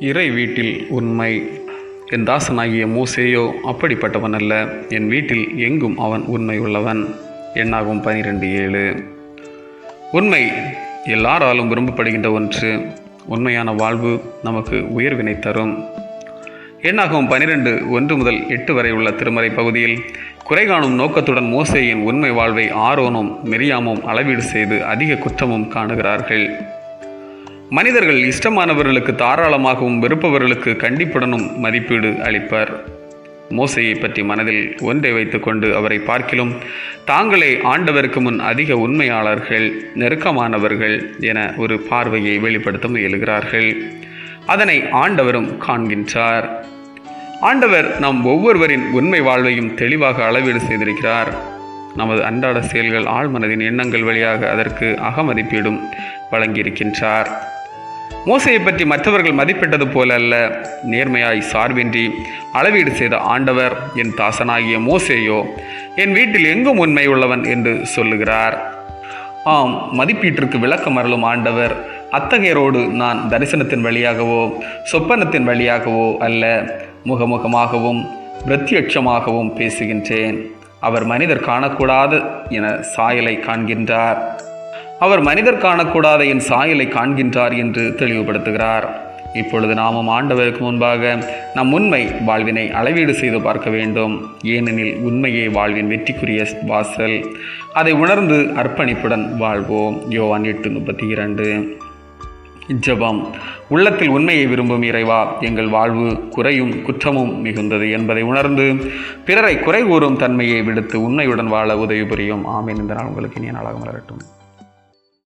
இறை வீட்டில் உண்மை. என் தாசனாகிய மூசேயோ அப்படிப்பட்டவன் அல்ல. என் வீட்டில் எங்கும் அவன் உண்மை உள்ளவன். எண்ணாகும் பனிரெண்டு ஏழு. உண்மை எல்லாராலும் விரும்பப்படுகின்ற ஒன்று. உண்மையான வாழ்வு நமக்கு உயர்வினை தரும். எண்ணாகும் பனிரெண்டு ஒன்று முதல் எட்டு வரை உள்ள திருமறை பகுதியில் குறை காணும் நோக்கத்துடன் மோசேயின் உண்மை வாழ்வை ஆரோனும் மெரியாமும் அளவீடு செய்து அதிக குற்றமும் காணுகிறார்கள். மனிதர்கள் இஷ்டமானவர்களுக்கு தாராளமாகவும் வெறுப்பவர்களுக்கு கண்டிப்புடனும் மதிப்பீடு அளிப்பர். மோசையை பற்றி மனதில் ஒன்றை வைத்துக்கொண்டு அவரை பார்க்கிலும் தாங்களே ஆண்டவருக்கு முன் அதிக உண்மையாளர்கள் நெருக்கமானவர்கள் என ஒரு பார்வையை வெளிப்படுத்த முயலுகிறார்கள். அதனை ஆண்டவரும் காண்கின்றார். ஆண்டவர் நம் ஒவ்வொருவரின் உண்மை வாழ்வையும் தெளிவாக அளவீடு செய்திருக்கிறார். நமது அன்றாட செயல்கள் ஆழ்மனதின் எண்ணங்கள் வழியாக அதற்கு அகமதிப்பீடும் வழங்கியிருக்கின்றார். மோசையை பற்றி மற்றவர்கள் மதிப்பிட்டது போல அல்ல. நேர்மையாய் சார்பின்றி அளவீடு செய்த ஆண்டவர் என் தாசனாகிய மோசேயோ என் வீட்டில் எங்கும் உண்மை உள்ளவன் என்று சொல்லுகிறார். ஆம் மதிப்பீட்டிற்கு விளக்கம் அருளும் ஆண்டவர் அத்தகையரோடு நான் தரிசனத்தின் வழியாகவோ சொப்பனத்தின் வழியாகவோ அல்ல முகமுகமாகவும் பிரத்யட்சமாகவும் பேசுகின்றேன். அவர் மனிதர் காணக்கூடாது என சாயலை காண்கின்றார். அவர் மனிதர் காணக்கூடாத என் சாயலை காண்கின்றார் என்று தெளிவுபடுத்துகிறார். இப்பொழுது நாமும் ஆண்டவருக்கு முன்பாக நம் உண்மை வாழ்வினை அளவீடு செய்து பார்க்க வேண்டும். ஏனெனில் உண்மையே வாழ்வின் வெற்றிக்குரிய வாசல். அதை உணர்ந்து அர்ப்பணிப்புடன் வாழ்வோம். யோவான் எட்டு முப்பத்தி இரண்டு ஜெபம். உள்ளத்தில் உண்மையை விரும்பும் இறைவா எங்கள் வாழ்வு குறையும் குற்றமும் மிகுந்தது என்பதை உணர்ந்து பிறரை குறை கூறும் தன்மையை விடுத்து உண்மையுடன் வாழ உதவி புரியும். ஆமேன். இந்த நாள் உங்களுக்கு இனிய நாளாக மலரட்டும்.